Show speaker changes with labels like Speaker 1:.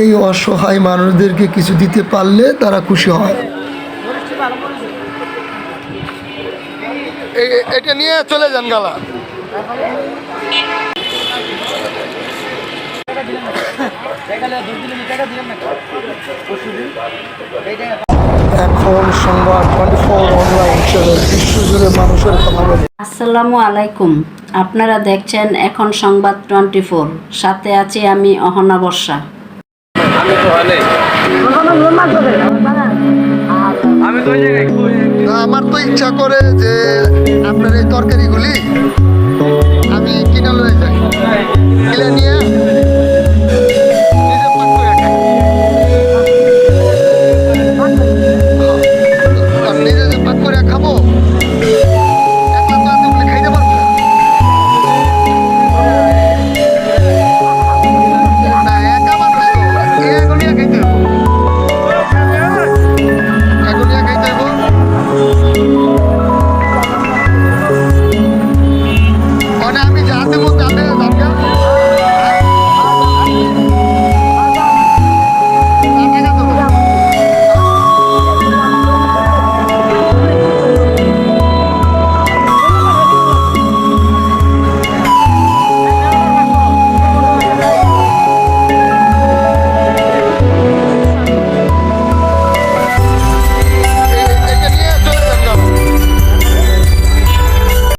Speaker 1: এই অসহায় মানুষদেরকে কিছু দিতে পারলে তারা খুশি হয়। এটা নিয়ে চলে যান গালা। এখন সংবাদ টোয়েন্টি ফোর অনলাইন চলে বিশ্বজুড়ে মানুষের কথা
Speaker 2: আসসালামু আলাইকুম। আপনারা দেখছেন এখন সংবাদ টোয়েন্টি ফোর সাথে আছি আমি অহনা বর্ষা।
Speaker 1: আমার তো ইচ্ছা করে যে আপনার এই তরকারিগুলি